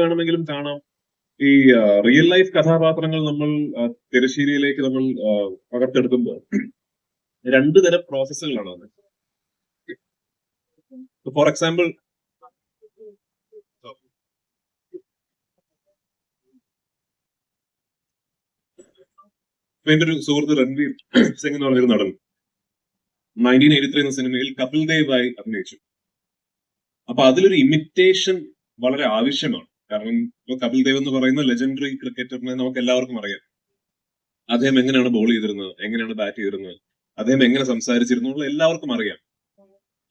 വേണമെങ്കിലും കാണാം. ഈ റിയൽ ലൈഫ് കഥാപാത്രങ്ങൾ നമ്മൾ തിരശ്ശീലയിലേക്ക് നമ്മൾ പകർത്തെടുക്കുമ്പോൾ രണ്ടു തരം പ്രോസസ്സുകളാണ് അത്. ഫോർ എക്സാമ്പിൾ എന്റെ ഒരു സുഹൃത്ത് രൺവീർ സിംഗ് എന്ന് പറഞ്ഞൊരു നടൻ. നയന്റീൻ എയ്റ്റി ത്രീ എന്ന സിനിമയിൽ കപിൽ ദേവായി അഭിനയിച്ചു. അപ്പൊ അതിലൊരു ഇമിറ്റേഷൻ വളരെ ആവശ്യമാണ്. കാരണം ഇപ്പൊ കപിൽ ദേവ് എന്ന് പറയുന്ന ലെജൻഡറി ക്രിക്കറ്ററിനെ നമുക്ക് എല്ലാവർക്കും അറിയാം. അദ്ദേഹം എങ്ങനെയാണ് ബോൾ ചെയ്തിരുന്നത് എങ്ങനെയാണ് ബാറ്റ് ചെയ്തിരുന്നത് അദ്ദേഹം എങ്ങനെ സംസാരിച്ചിരുന്നു എല്ലാവർക്കും അറിയാം.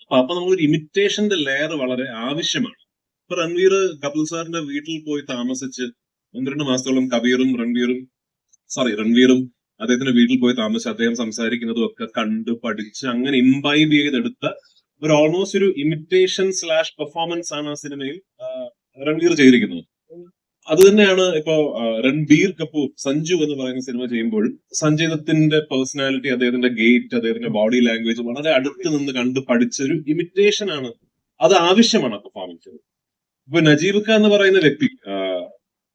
അപ്പൊ അപ്പൊ നമ്മളൊരു ഇമിറ്റേഷന്റെ ലെയർ വളരെ ആവശ്യമാണ്. ഇപ്പൊ രൺവീർ കപിൽ സാറിന്റെ വീട്ടിൽ പോയി താമസിച്ച് ഒന്ന് രണ്ട് മാസത്തോളം കബീറും രൺവീറും സോറി രൺവീറും അദ്ദേഹത്തിന്റെ വീട്ടിൽ പോയി താമസിച്ച് അദ്ദേഹം സംസാരിക്കുന്നതും ഒക്കെ കണ്ട് പഠിച്ച് അങ്ങനെ ഇംബൈബ് ചെയ്തെടുത്ത ഒരു ഓൾമോസ്റ്റ് ഒരു ഇമിറ്റേഷൻ സ്ലാഷ് പെർഫോമൻസ് ആണ് ആ സിനിമയിൽ രൺവീർ ചെയ്തിരിക്കുന്നത്. അത് തന്നെയാണ് ഇപ്പോ രൺബീർ കപൂർ സഞ്ജു എന്ന് പറയുന്ന സിനിമ ചെയ്യുമ്പോൾ സഞ്ജയ് ദത്തിന്റെ പേഴ്സണാലിറ്റി അദ്ദേഹത്തിന്റെ ഗേറ്റ് അദ്ദേഹത്തിന്റെ ബോഡി ലാംഗ്വേജ് വളരെ അടുത്ത് നിന്ന് കണ്ട് പഠിച്ചൊരു ഇമിറ്റേഷൻ ആണ്. അത് ആവശ്യമാണ് പെർഫോമൻസ് ഇപ്പൊ നജീബ് എന്ന് പറയുന്ന വ്യക്തി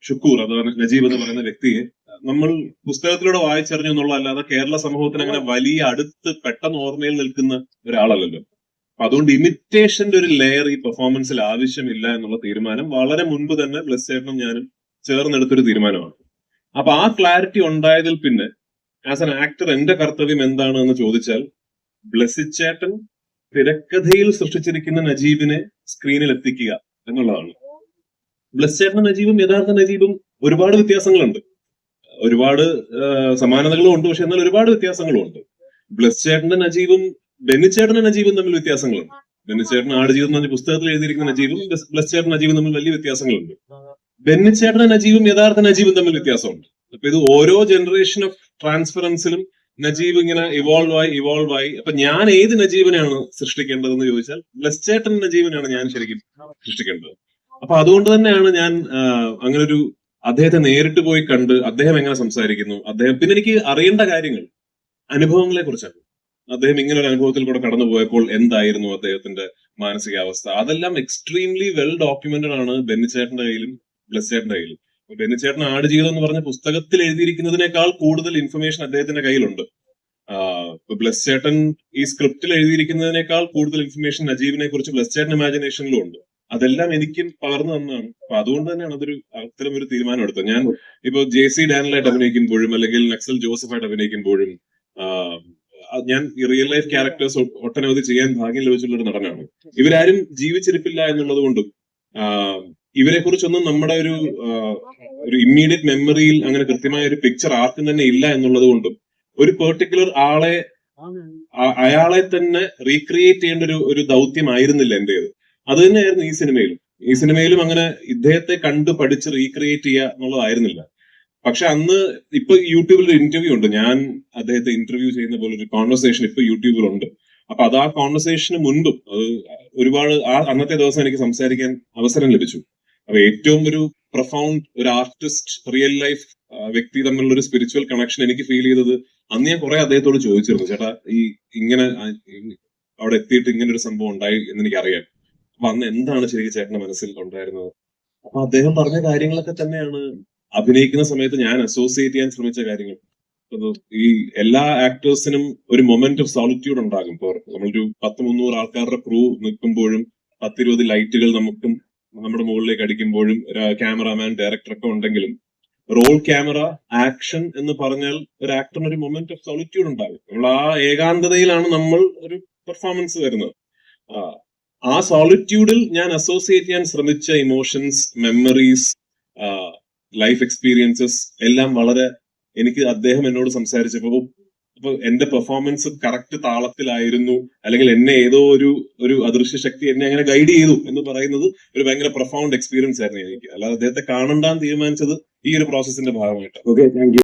ഷുക്കൂർ അത് നജീബ് എന്ന് പറയുന്ന വ്യക്തിയെ നമ്മൾ പുസ്തകത്തിലൂടെ വായിച്ചറിഞ്ഞു എന്നുള്ളതല്ലാതെ കേരള സമൂഹത്തിന് അങ്ങനെ വലിയ അടുത്ത് പെട്ടെന്ന് ഓർമ്മയിൽ നിൽക്കുന്ന ഒരാളല്ലല്ലോ. അപ്പൊ അതുകൊണ്ട് ഇമിറ്റേഷന്റെ ഒരു ലെയർ ഈ പെർഫോമൻസിൽ ആവശ്യമില്ല എന്നുള്ള തീരുമാനം വളരെ മുൻപ് തന്നെ ബ്ലസ് ചേട്ടനും ഞാനും ചേർന്നെടുത്തൊരു തീരുമാനമാണ്. അപ്പൊ ആ ക്ലാരിറ്റി ഉണ്ടായതിൽ പിന്നെ ആസ് എൻ ആക്ടർ എന്റെ കർത്തവ്യം എന്താണ് എന്ന് ചോദിച്ചാൽ ബ്ലസിച്ചേട്ടൻ തിരക്കഥയിൽ സൃഷ്ടിച്ചിരിക്കുന്ന നജീബിനെ സ്ക്രീനിൽ എത്തിക്കുക എന്നുള്ളതാണ്. ബ്ലസ് ചേട്ടനും നജീബും യഥാർത്ഥ നജീബും ഒരുപാട് വ്യത്യാസങ്ങളുണ്ട്. ഒരുപാട് സമാനതകളും ഉണ്ട് പക്ഷെ എന്നാൽ ഒരുപാട് വ്യത്യാസങ്ങളും ഉണ്ട് ബ്ലസ് ചേട്ടന്റെ നജീബും ബെന്നിച്ചേട്ടന്റെ നജീബും തമ്മിൽ വ്യത്യാസങ്ങളുണ്ട്. ബെന്നിച്ചേട്ടൻ ആടുജീവിതം എന്ന് പറഞ്ഞ പുസ്തകത്തിൽ എഴുതിയിരിക്കുന്ന നജീബും ബ്ലസ്- ബ്ലസ് ചേട്ടൻ നജീബും തമ്മിൽ വലിയ വ്യത്യാസങ്ങളുണ്ട്. ബെന്നിച്ചേട്ടൻ നജീബും യഥാർത്ഥ നജീബും തമ്മിൽ വ്യത്യാസമുണ്ട്. അപ്പൊ ഇത് ഓരോ ജനറേഷൻ ഓഫ് ട്രാൻസ്ഫറൻസിലും നജീബ് ഇങ്ങനെ ഇവോൾവ് ആയി ഇവോൾവ് ആയി. അപ്പൊ ഞാൻ ഏത് നജീബിനെയാണ് സൃഷ്ടിക്കേണ്ടതെന്ന് ചോദിച്ചാൽ ബ്ലസ് ചേട്ടൻ നജീബിനെയാണ് ഞാൻ ശരിക്കും സൃഷ്ടിക്കേണ്ടത്. അപ്പൊ അതുകൊണ്ട് തന്നെയാണ് ഞാൻ അങ്ങനെ ഒരു അദ്ദേഹത്തെ നേരിട്ട് പോയി കണ്ട് അദ്ദേഹം എങ്ങനെ സംസാരിക്കുന്നു അദ്ദേഹം പിന്നെ എനിക്ക് അറിയേണ്ട കാര്യങ്ങൾ അനുഭവങ്ങളെ കുറിച്ചാണ്. അദ്ദേഹം ഇങ്ങനെ ഒരു അനുഭവത്തിൽ കൂടെ കടന്നു പോയപ്പോൾ എന്തായിരുന്നു അദ്ദേഹത്തിന്റെ മാനസികാവസ്ഥ? അതെല്ലാം എക്സ്ട്രീംലി വെൽ ഡോക്യുമെന്റഡ് ആണ് ബെന്നിച്ചേട്ടന്റെ കയ്യിലും ബ്ലസ്സേട്ടന്റെ കയ്യിലും. ബെന്നിച്ചേട്ടൻ ആടുജീവിതം എന്ന് പറഞ്ഞ പുസ്തകത്തിൽ എഴുതിയിരിക്കുന്നതിനേക്കാൾ കൂടുതൽ ഇൻഫർമേഷൻ അദ്ദേഹത്തിന്റെ കയ്യിലുണ്ട്. ബ്ലസ്സേട്ടൻ ഈ സ്ക്രിപ്റ്റിൽ എഴുതിയിരിക്കുന്നതിനേക്കാൾ കൂടുതൽ ഇൻഫർമേഷൻ നജീബിനെ കുറിച്ച് ബ്ലസ് ചേട്ടൻ ഇമാജിനേഷനിലും ഉണ്ട്. അതെല്ലാം എനിക്കും പകർന്നു തന്നാണ് അപ്പൊ അതുകൊണ്ട് തന്നെയാണ് അതൊരു അത്തരം ഒരു തീരുമാനം എടുത്തത്. ഞാൻ ഇപ്പൊ ജെ സി ഡാനിലായിട്ട് അഭിനയിക്കുമ്പോഴും അല്ലെങ്കിൽ നക്സൽ ജോസഫായിട്ട് അഭിനയിക്കുമ്പോഴും ഞാൻ ഈ റിയൽ ലൈഫ് ക്യാരക്ടേഴ്സ് ഒട്ടനവധി ചെയ്യാൻ ഭാഗ്യം ലഭിച്ചിട്ടുള്ള ഒരു നടനാണ്. ഇവരാരും ജീവിച്ചിരിപ്പില്ല എന്നുള്ളത് കൊണ്ടും ഇവരെ കുറിച്ചൊന്നും നമ്മുടെ ഒരു ഒരു ഇമ്മീഡിയറ്റ് മെമ്മറിയിൽ അങ്ങനെ കൃത്യമായ ഒരു പിക്ചർ ആർക്കും തന്നെ ഇല്ല എന്നുള്ളത് കൊണ്ടും ഒരു പെർട്ടിക്കുലർ ആളെ അയാളെ തന്നെ റീക്രിയേറ്റ് ചെയ്യേണ്ട ഒരു ഒരു ദൗത്യമായിരുന്നില്ല എന്റേത്. അത് തന്നെയായിരുന്നു ഈ സിനിമയിലും ഈ സിനിമയിലും അങ്ങനെ ഇദ്ദേഹത്തെ കണ്ടു പഠിച്ച് റീക്രിയേറ്റ് ചെയ്യുക എന്നുള്ളതായിരുന്നില്ല പക്ഷെ അന്ന് ഇപ്പൊ യൂട്യൂബിൽ ഒരു ഇന്റർവ്യൂ ഉണ്ട്. ഞാൻ അദ്ദേഹത്തെ ഇന്റർവ്യൂ ചെയ്യുന്ന പോലെ ഒരു കോൺവെർസേഷൻ ഇപ്പൊ യൂട്യൂബിലുണ്ട് അപ്പൊ അത് ആ കോൺവെർസേഷന് മുൻപും അത് ഒരുപാട് ആ അന്നത്തെ ദിവസം എനിക്ക് സംസാരിക്കാൻ അവസരം ലഭിച്ചു. അപ്പൊ ഏറ്റവും ഒരു പ്രൊഫൗണ്ട് ഒരു ആർട്ടിസ്റ്റ് റിയൽ ലൈഫ് വ്യക്തി തമ്മിലുള്ള ഒരു സ്പിരിച്വൽ കണക്ഷൻ എനിക്ക് ഫീൽ ചെയ്തത് അന്ന് ഞാൻ കുറെ അദ്ദേഹത്തോട് ചോദിച്ചിരുന്നു. ചേട്ടാ ഈ ഇങ്ങനെ അവിടെ എത്തിയിട്ട് ഇങ്ങനെ ഒരു സംഭവം ഉണ്ടായി എന്ന് എനിക്ക് അറിയാം അപ്പൊ അന്ന് എന്താണ് ശരിക്കും ചേട്ടന്റെ മനസ്സിൽ ഉണ്ടായിരുന്നത്? അപ്പൊ അദ്ദേഹം പറഞ്ഞ കാര്യങ്ങളൊക്കെ തന്നെയാണ് അഭിനയിക്കുന്ന സമയത്ത് ഞാൻ അസോസിയേറ്റ് ചെയ്യാൻ ശ്രമിച്ച കാര്യങ്ങൾ. ഈ എല്ലാ ആക്ടേഴ്സിനും ഒരു മൊമെന്റ് ഓഫ് സോളിറ്റ്യൂഡ് ഉണ്ടാകും. ഇപ്പോൾ നമ്മളൊരു പത്ത് മുന്നൂറ് ആൾക്കാരുടെ ക്രൂ നിൽക്കുമ്പോഴും പത്തിരുപത് ലൈറ്റുകൾ നമുക്കും നമ്മുടെ മുകളിലേക്ക് അടിക്കുമ്പോഴും ക്യാമറാമാൻ ഡയറക്ടർ ഒക്കെ ഉണ്ടെങ്കിലും റോൾ ക്യാമറ ആക്ഷൻ എന്ന് പറഞ്ഞാൽ ഒരു ആക്ടറിന് ഒരു മൊമെന്റ് ഓഫ് സോളിറ്റ്യൂഡ് ഉണ്ടാകും. നമ്മൾ ആ ഏകാന്തതയിലാണ് നമ്മൾ ഒരു പെർഫോമൻസ് വരുന്നത്. ആ സോളിറ്റ്യൂഡിൽ ഞാൻ അസോസിയേറ്റ് ചെയ്യാൻ ശ്രമിച്ച ഇമോഷൻസ് മെമ്മറീസ് ലൈഫ് എക്സ്പീരിയൻസസ് എല്ലാം വളരെ എനിക്ക് അദ്ദേഹം എന്നോട് സംസാരിച്ചപ്പോ ഇപ്പൊ എന്റെ പെർഫോമൻസ് കറക്റ്റ് താളത്തിലായിരുന്നു അല്ലെങ്കിൽ എന്നെ ഏതോ ഒരു ഒരു അദൃശ്യ ശക്തി എന്നെ അങ്ങനെ ഗൈഡ് ചെയ്തു എന്ന് പറയുന്നത് ഒരു ഭയങ്കര പ്രൊഫൗണ്ട് എക്സ്പീരിയൻസ് ആയിരുന്നു എനിക്ക്. അല്ലാതെ അദ്ദേഹത്തെ കാണണ്ടാന്ന് തീരുമാനിച്ചത് ഈ ഒരു പ്രോസസ്സിന്റെ ഭാഗമായിട്ട് ഓക്കെ താങ്ക്